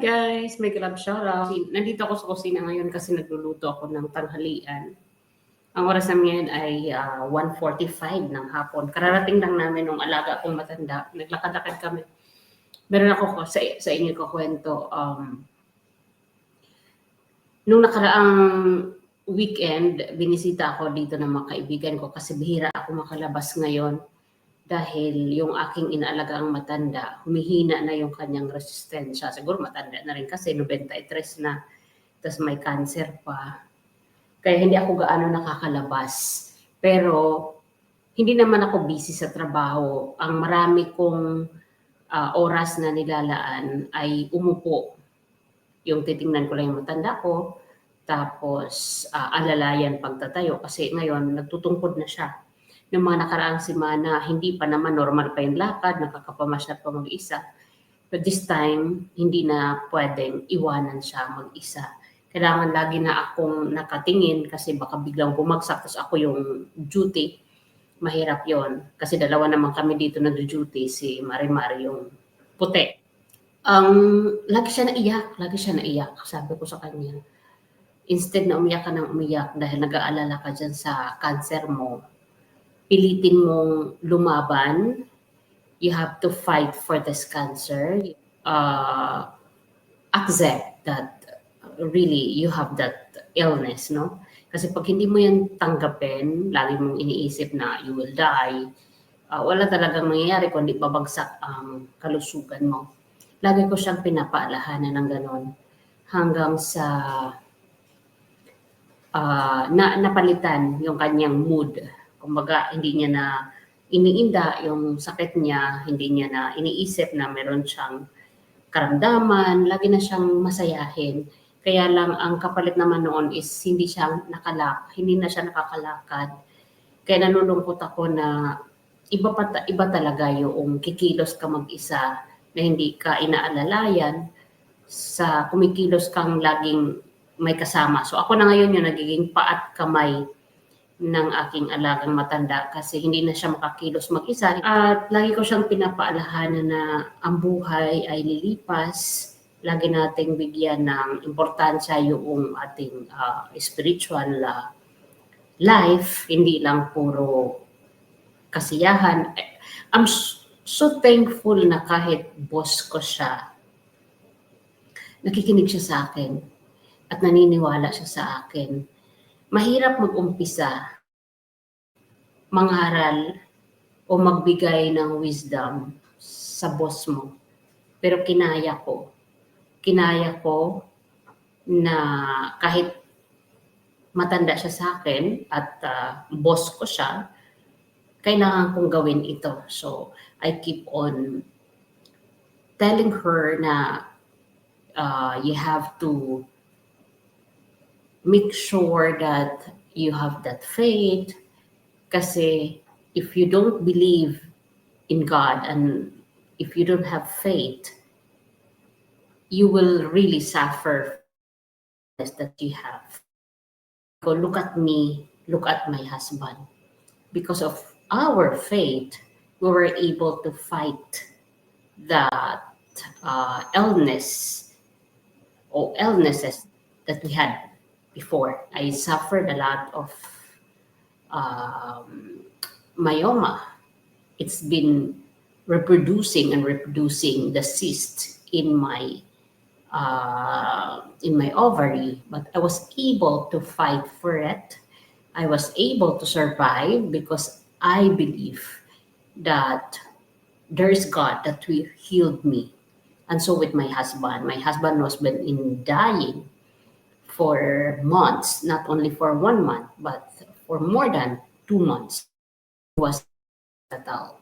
guys, may club shoutout. Nandito ako sa kusina ngayon kasi nagluluto ako ng tanghalian. Ang oras namin ay ah, 1.45 ng hapon. Kararating lang namin nung alaga akong matanda. Naglakad-lakad kami. Meron ako ko- sa, sa inyo ko kwento. Um, nung nakaraang weekend, binisita ako dito ng mga kaibigan ko kasi bihira ako makalabas ngayon dahil yung aking inaalagaang matanda, humihina na yung kanyang resistensya. Siguro matanda na rin kasi 93 na, tapos may cancer pa. Kaya hindi ako gaano nakakalabas. Pero hindi naman ako busy sa trabaho. Ang marami kong ah, oras na nilalaan ay umupo. Yung titingnan ko lang yung matanda ko, tapos ah, alalayan pagtatayo kasi ngayon nagtutungkod na siya ng mga nakaraang semana, hindi pa naman normal pa yung lakad, nakakapamasyal pa mag-isa. But this time, hindi na pwedeng iwanan siya mag-isa. Kailangan lagi na akong nakatingin kasi baka biglang bumagsak tapos ako yung duty. Mahirap yon Kasi dalawa naman kami dito na duty, si Marimar yung puti. Um, lagi siya naiyak, lagi siya naiyak. Sabi ko sa kanya, instead na umiyak ka ng umiyak dahil nag-aalala ka dyan sa cancer mo, pilitin mong lumaban. You have to fight for this cancer. Uh, accept that really you have that illness, no? Kasi pag hindi mo yan tanggapin, lagi mong iniisip na you will die, uh, wala talagang mangyayari kundi babagsak ang kalusugan mo. Lagi ko siyang pinapaalahanan ng ganon hanggang sa uh, na, napalitan yung kanyang mood kumbaga hindi niya na iniinda yung sakit niya, hindi niya na iniisip na meron siyang karamdaman, lagi na siyang masayahin. Kaya lang ang kapalit naman noon is hindi siya nakalak, hindi na siya nakakalakad. Kaya nanulungkot ako na iba pa iba talaga yung kikilos ka mag-isa na hindi ka inaalalayan sa kumikilos kang laging may kasama. So ako na ngayon yung nagiging paat kamay ng aking alagang matanda kasi hindi na siya makakilos mag-isa. At lagi ko siyang pinapaalahanan na ang buhay ay lilipas. Lagi nating bigyan ng importansya yung ating ah, spiritual ah, life, hindi lang puro kasiyahan. Eh, I'm so thankful na kahit boss ko siya, nakikinig siya sa akin at naniniwala siya sa akin mahirap mag-umpisa mangaral o magbigay ng wisdom sa boss mo. Pero kinaya ko. Kinaya ko na kahit matanda siya sa akin at ah, boss ko siya, kailangan kong gawin ito. So, I keep on telling her na uh, you have to make sure that you have that faith. Kasi if you don't believe in God and if you don't have faith you will really suffer that you have. Go look at me look at my husband. Because of our faith we were able to fight that uh, illness or illnesses that we had before. I suffered a lot of um, myoma. It's been reproducing and reproducing the cyst in my uh, in my ovary, but I was able to fight for it. I was able to survive because I believe that there's God that will healed me. And so with my husband, my husband was been in dying for months, not only for one month, but for more than two months. It was fatal.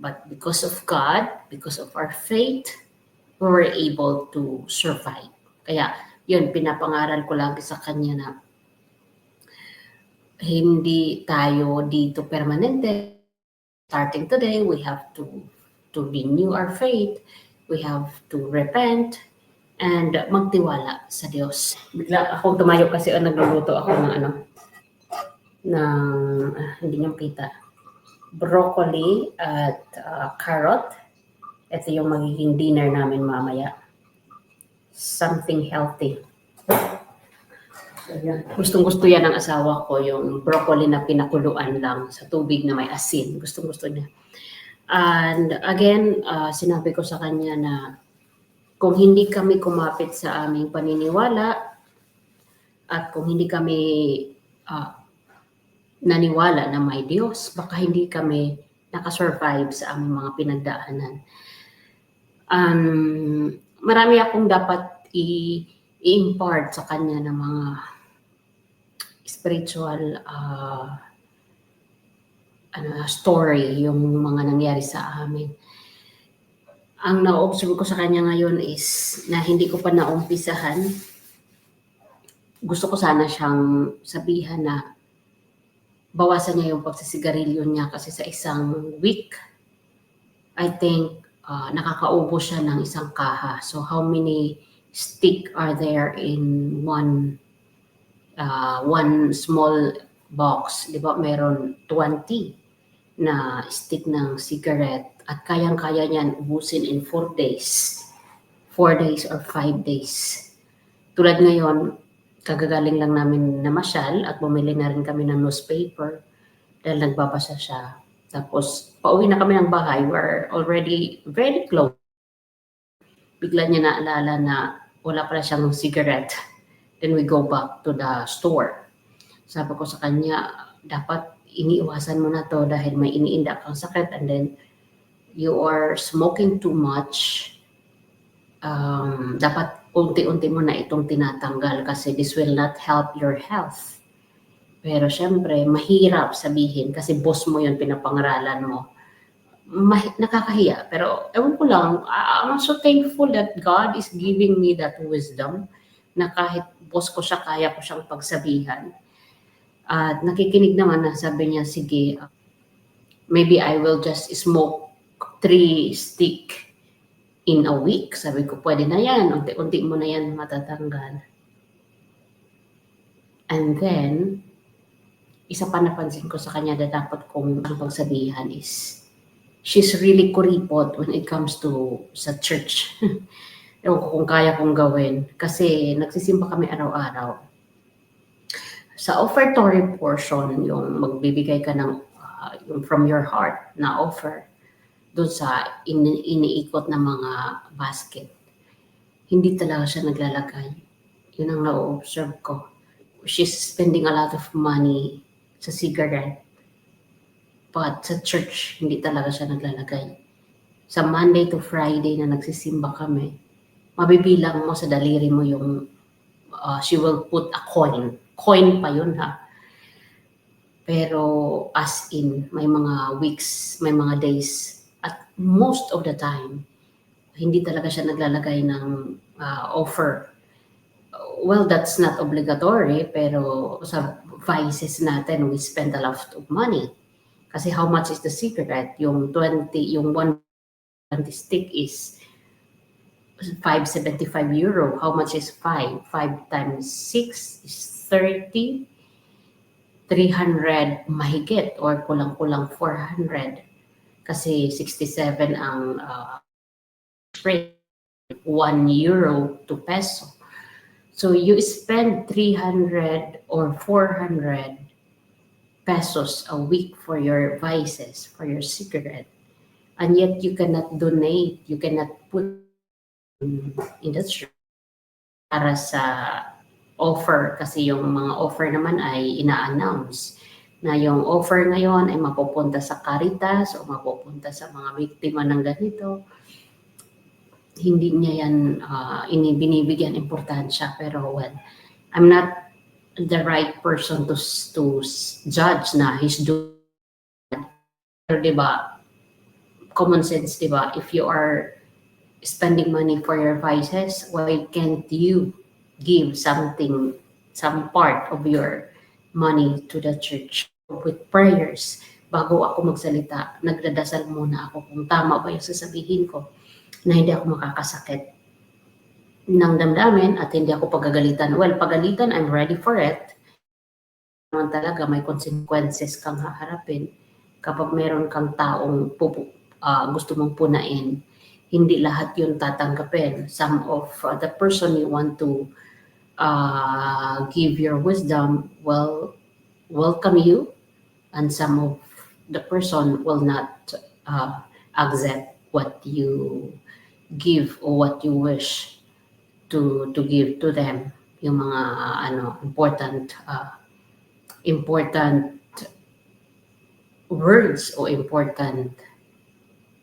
But because of God, because of our faith, we were able to survive. Kaya yun, pinapangaral ko lagi sa kanya na hindi tayo dito permanente. Starting today, we have to to renew our faith. We have to repent and magtiwala sa Diyos. Bigla akong tumayo kasi ang nagluluto ako ng ano, ng, ah, hindi niyo kita, broccoli at ah, carrot. Ito yung magiging dinner namin mamaya. something healthy. Gustong gusto yan ng asawa ko, yung broccoli na pinakuluan lang sa tubig na may asin. Gustong gusto niya. And again, ah, sinabi ko sa kanya na kung hindi kami kumapit sa aming paniniwala at kung hindi kami ah, naniwala na may Diyos, baka hindi kami nakasurvive sa aming mga pinagdaanan. Um, marami akong dapat i- i-impart sa kanya ng mga spiritual ah, ano, story, yung mga nangyari sa amin. Ang na-observe ko sa kanya ngayon is na hindi ko pa naumpisahan. Gusto ko sana siyang sabihan na bawasan niya yung pagsisigarilyo niya kasi sa isang week, I think ah, nakakaubo siya ng isang kaha. So how many stick are there in one uh, one small box, 'di ba? Meron 20 na stick ng cigarette at kayang-kaya niyan ubusin in 4 days. 4 days or 5 days. Tulad ngayon, kagagaling lang namin namasyal at bumili na rin kami ng newspaper dahil nagbabasa siya. Tapos, pauwi na kami ng bahay. We're already very close. Bigla niya naalala na wala pala siyang cigarette. Then we go back to the store. Sabi ko sa kanya, dapat iniiwasan mo na to dahil may iniinda kang sakit and then you are smoking too much. Um, dapat unti-unti mo na itong tinatanggal kasi this will not help your health. Pero syempre, mahirap sabihin kasi boss mo yun, pinapangaralan mo. Mah- nakakahiya. Pero ewan ko lang, I'm so thankful that God is giving me that wisdom na kahit boss ko siya, kaya ko siyang pagsabihan. At nakikinig naman na sabi niya, sige, uh, maybe I will just smoke three stick in a week. Sabi ko, pwede na yan. Unti-unti mo na yan matatanggal. And then, isa pa napansin ko sa kanya na dapat kong pagsabihan is she's really kuripot when it comes to sa church. Ewan ko kung kaya kong gawin. Kasi nagsisimba kami araw-araw. Sa offertory portion, yung magbibigay ka ng ah, yung from your heart na offer doon sa ini- iniikot na mga basket. Hindi talaga siya naglalagay. Yun ang na-observe ko. She's spending a lot of money sa cigarette. But sa church, hindi talaga siya naglalagay. Sa Monday to Friday na nagsisimba kami, mabibilang mo sa daliri mo yung uh, she will put a coin. Coin pa yun ha. Pero as in, may mga weeks, may mga days, most of the time, hindi talaga siya naglalagay ng uh, offer. Well, that's not obligatory, pero sa vices natin, we spend a lot of money. Kasi how much is the cigarette? Yung 20, yung 120 stick is 575 euro. How much is 5? 5 times 6 is 30. 300 mahigit or kulang-kulang 400. Kasi 67 ang uh, rate. 1 euro to peso. So you spend 300 or 400 pesos a week for your vices, for your cigarette. And yet you cannot donate, you cannot put in the church para sa offer kasi yung mga offer naman ay ina-announce na yung offer ngayon ay mapupunta sa Caritas o mapupunta sa mga biktima ng ganito. Hindi niya yan uh, binibigyan importansya pero well, I'm not the right person to to judge na he's doing pero 'di ba common sense 'di ba if you are spending money for your vices, why can't you give something, some part of your money to the church with prayers? Bago ako magsalita, nagdadasal muna ako kung tama ba yung sasabihin ko na hindi ako makakasakit ng damdamin at hindi ako pagagalitan. Well, pagalitan, I'm ready for it. Naman talaga, may consequences kang haharapin kapag meron kang taong pupu, uh, gusto mong punain hindi lahat yun tatanggapin. Some of uh, the person you want to uh, give your wisdom will welcome you, and some of the person will not uh, accept what you give or what you wish to to give to them yung mga ano important uh, important words o important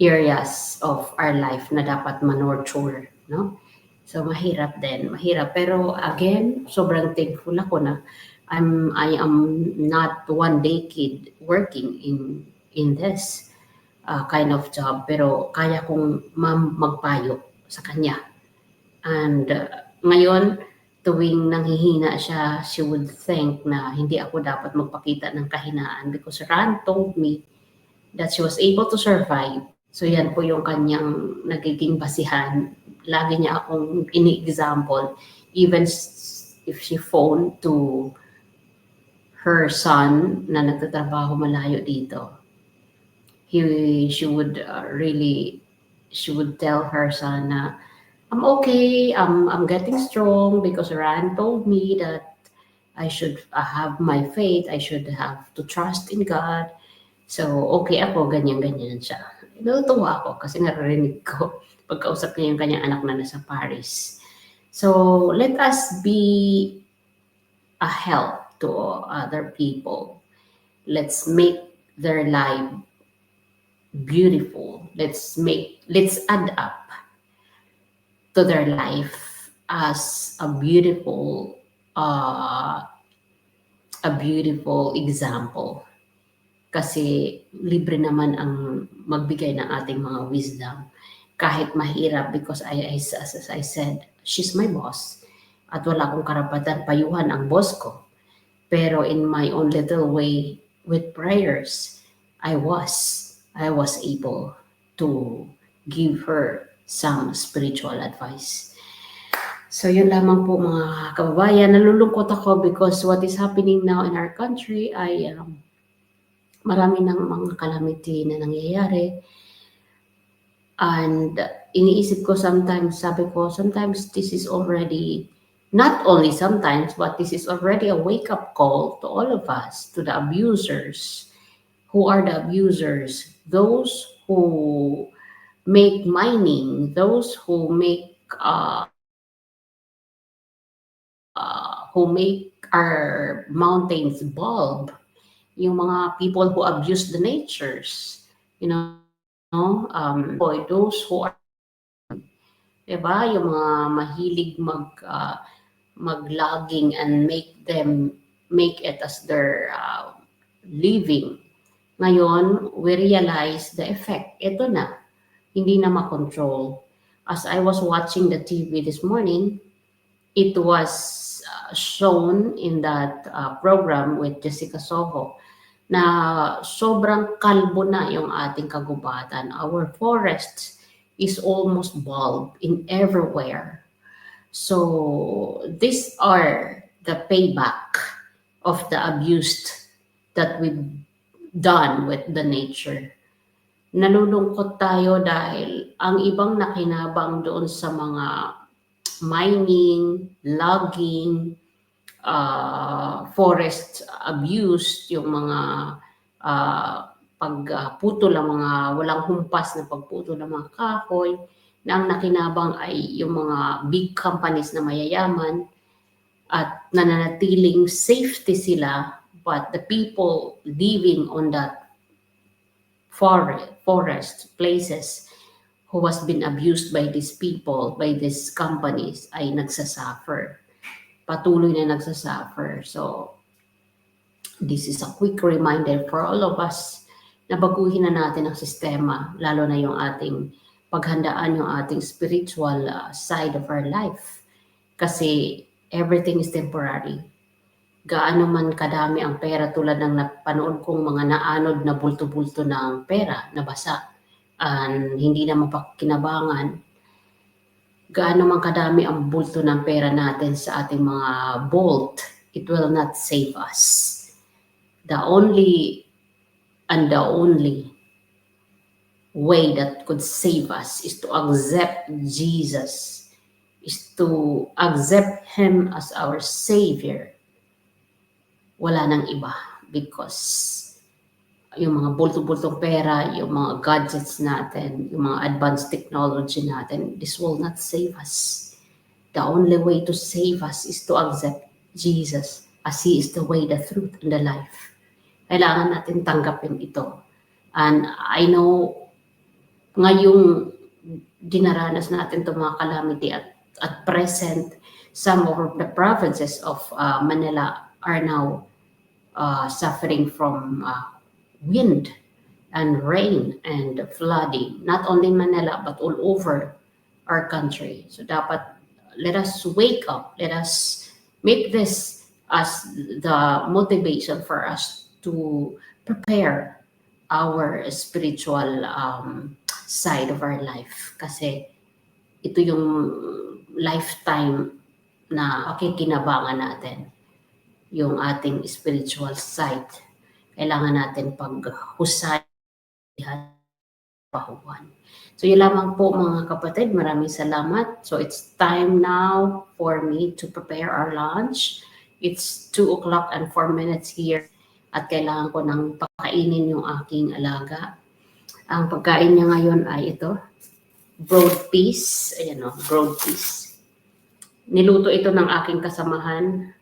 areas of our life na dapat manurture, no? So mahirap din, mahirap. Pero again, sobrang thankful ako na I'm I am not one decade working in in this uh, kind of job pero kaya kong magpayo sa kanya. And uh, ngayon tuwing nanghihina siya, she would think na hindi ako dapat magpakita ng kahinaan because Ran told me that she was able to survive. So yan po yung kanyang nagiging basihan. Lagi niya akong ini-example even if she phoned to her son na nagtatrabaho malayo dito. He, she would uh, really, she would tell her son na, I'm okay, I'm, I'm getting strong because Ran told me that I should have my faith, I should have to trust in God. So, okay ako, ganyan-ganyan siya. Natutuwa ako kasi naririnig ko pagkausap niya yung kanyang anak na nasa Paris. So, let us be a help to other people. Let's make their life beautiful. Let's make, let's add up to their life as a beautiful, uh, a beautiful example. Kasi libre naman ang magbigay ng ating mga wisdom. Kahit mahirap because I, as, as I said, she's my boss. At wala akong karapatan payuhan ang boss ko. Pero in my own little way, with prayers, I was, I was able to give her some spiritual advice. So yun lamang po mga kababayan. Nalulungkot ako because what is happening now in our country ay um, marami ng mga calamity na nangyayari. And iniisip ko sometimes, sabi ko, sometimes this is already, not only sometimes, but this is already a wake-up call to all of us, to the abusers. Who are the abusers? Those who make mining, those who make uh, uh, who make our mountains bulb, yung mga people who abuse the natures, you know, um, boy, those who are, diba, yung mga mahilig mag, uh, mag-logging and make them, make it as their uh, living. Ngayon, we realize the effect. Ito na, hindi na makontrol. As I was watching the TV this morning, it was uh, shown in that uh, program with Jessica Soho na sobrang kalbo na yung ating kagubatan. Our forest is almost bald in everywhere. So these are the payback of the abused that we've done with the nature. Nalulungkot tayo dahil ang ibang nakinabang doon sa mga mining, logging, uh, forest abuse, yung mga uh, pagputol ng mga walang humpas na pagputol ng mga kahoy, na ang nakinabang ay yung mga big companies na mayayaman at nananatiling safety sila but the people living on that forest, forest places who was been abused by these people, by these companies, ay nagsasuffer. Patuloy na nagsasuffer. So, this is a quick reminder for all of us na baguhin na natin ang sistema, lalo na yung ating paghandaan yung ating spiritual uh, side of our life. Kasi everything is temporary. Gaano man kadami ang pera tulad ng napanood kong mga naanod na bulto-bulto ng pera na basa and hindi na mapakinabangan, gaano man kadami ang bulto ng pera natin sa ating mga vault, it will not save us. The only and the only way that could save us is to accept Jesus, is to accept Him as our Savior. Wala nang iba because yung mga bulto-bultong pera, yung mga gadgets natin, yung mga advanced technology natin, this will not save us. The only way to save us is to accept Jesus as He is the way, the truth, and the life. Kailangan natin tanggapin ito. And I know ngayong dinaranas natin itong mga calamity at, at present, some of the provinces of uh, Manila are now uh, suffering from uh, wind and rain and flooding, not only Manila but all over our country. So dapat let us wake up, let us make this as the motivation for us to prepare our spiritual um, side of our life. Kasi ito yung lifetime na pakikinabangan natin yung ating spiritual side kailangan natin paghusayan pahuwan. So yun lamang po mga kapatid, maraming salamat. So it's time now for me to prepare our lunch. It's 2 o'clock and 4 minutes here at kailangan ko nang pakainin yung aking alaga. Ang pagkain niya ngayon ay ito, broad peas. Ayan o, broad peas. Niluto ito ng aking kasamahan.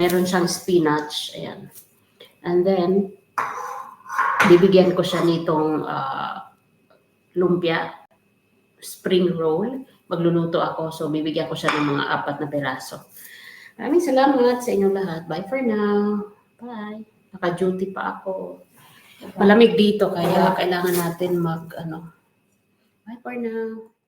Meron siyang spinach. Ayan. And then, bibigyan ko siya nitong ah, lumpia, spring roll. Magluluto ako, so bibigyan ko siya ng mga apat na peraso. Maraming salamat sa inyong lahat. Bye for now. Bye. Naka-duty pa ako. Malamig dito, kaya kailangan natin mag, ano. Bye for now.